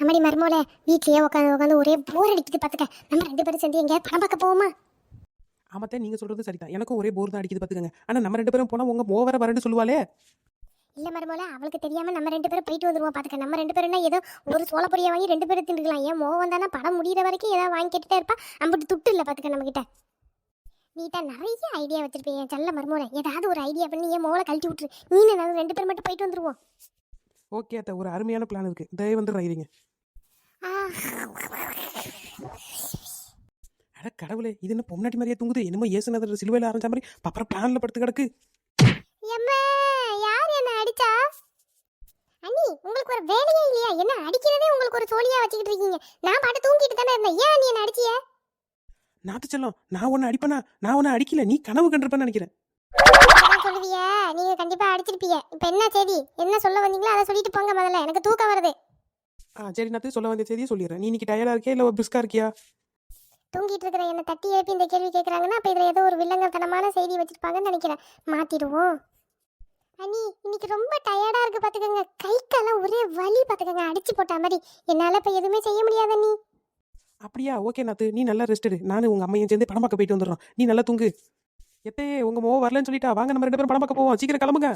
அம்மாடி மருமோல வீட்லயே உட்காந்து உட்காந்து ஒரே போர் அடிக்குது பாத்துக்க. நம்ம ரெண்டு பேரும் சேர்ந்து எங்கேயாவது படம் பார்க்க போவோமா? ஆமாத்தே நீங்க சொல்றது சரிதான். எனக்கும் ஒரே போர் தான் அடிக்குது பாத்துக்கங்க. ஆனா நம்ம ரெண்டு பேரும் போனா உங்க ஓவர வரன்னு சொல்லுவாளே. இல்ல மருமோல அவளுக்கு தெரியாம நம்ம ரெண்டு பேரும் போயிட்டு வந்துருவோம் பாத்துக்க. நம்ம ரெண்டு பேரும் ஏதோ ஒரு சோள பொரியை வாங்கி ரெண்டு பேரும் திண்டுக்கலாம் ஏன் மோகம் தானே படம் முடியிற வரைக்கும் ஏதாவது வாங்கி கேட்டுட்டே இருப்பா? அம்பிட்டு துட்டு இல்ல பாத்துக்க நம்ம கிட்ட நீ தான் நிறைய ஐடியா வச்சிருப்பீங்க செல்ல மருமோல ஏதாவது ஒரு ஐடியா பண்ணி என் மோளை கழட்டி விட்டுரு. நீனு நாங்கள் ரெண்டு பேரும் மட்டும் போயிட்டு வந்துருவோம். ஓகே அத்தை ஒரு அருமையான பிளான் இருக்கு. தயவு வந்து ஆ, அட கடவுளே இது என்ன பொம்னாட்டி மாதிரியே தூங்குது? என்னமோ ஏசுனதர் சிலுவையில் ஆரம்பிச்ச மாதிரி அப்புறம் பிளான்ல படுத்து கிடக்கு. யார் என்ன அடிச்சா? அண்ணி உங்களுக்கு ஒரு வேலையே இல்லையா? என்ன அடிக்கிறதே உங்களுக்கு ஒரு சோழியா வச்சுக்கிட்டு இருக்கீங்க. நான் பாட்டு தூங்கிட்டு தானே இருந்தேன். ஏன் நீ என்ன அடிச்சிய? நாத்து செல்லம் நான் உன்னை அடிப்பேனா? நான் உன்னை அடிக்கல. நீ கனவு கண்டிருப்பேன்னு நினைக்கிறேன். சொல்லுவிய? நீங்க கண்டிப்பா அடிச்சிருப்பீங்க. இப்ப என்ன செய்தி என்ன சொல்ல வந்தீங்களோ அதை சொல்லிட்டு போங்க முதல்ல. எனக்கு தூக்கம் வருது. ஆ சரி நாத்து சொல்ல வந்த செய்தியை சொல்லிடுறேன். நீ இன்னைக்கு டயர்டா இருக்கியா? இல்லை பிரிஸ்கா இருக்கியா? தூங்கிட்டு இருக்கிற என்ன தட்டி எழுப்பி இந்த கேள்வி கேட்கறாங்கன்னா அப்ப இதுல ஏதோ ஒரு வில்லங்கத்தனமான செய்தி வச்சிருப்பாங்கன்னு நினைக்கிறேன். மாத்திடுவோம். அண்ணி இன்னைக்கு ரொம்ப டயர்டா இருக்கு பாத்துக்கோங்க. கை காலம் ஒரே வலி பாத்துக்கோங்க. அடிச்சு போட்ட மாதிரி. என்னால இப்ப எதுவுமே செய்ய முடியாது அண்ணி. அப்படியா? ஓகே நாத்து. நீ நல்லா ரெஸ்ட் எடு. நானும் உங்க அம்மையும் சேர்ந்து படம் பார்க்க போயிட்டு வந்துடுறோம். நீ நல்லா தூங்கு. எத்தே உங்க மோ வரலன்னு சொல்லிட்டா வாங்க நம்ம ரெண்டு பேரும் படம் பார்க்க போவோம். சீக்கிரம் கிளம்புங்க.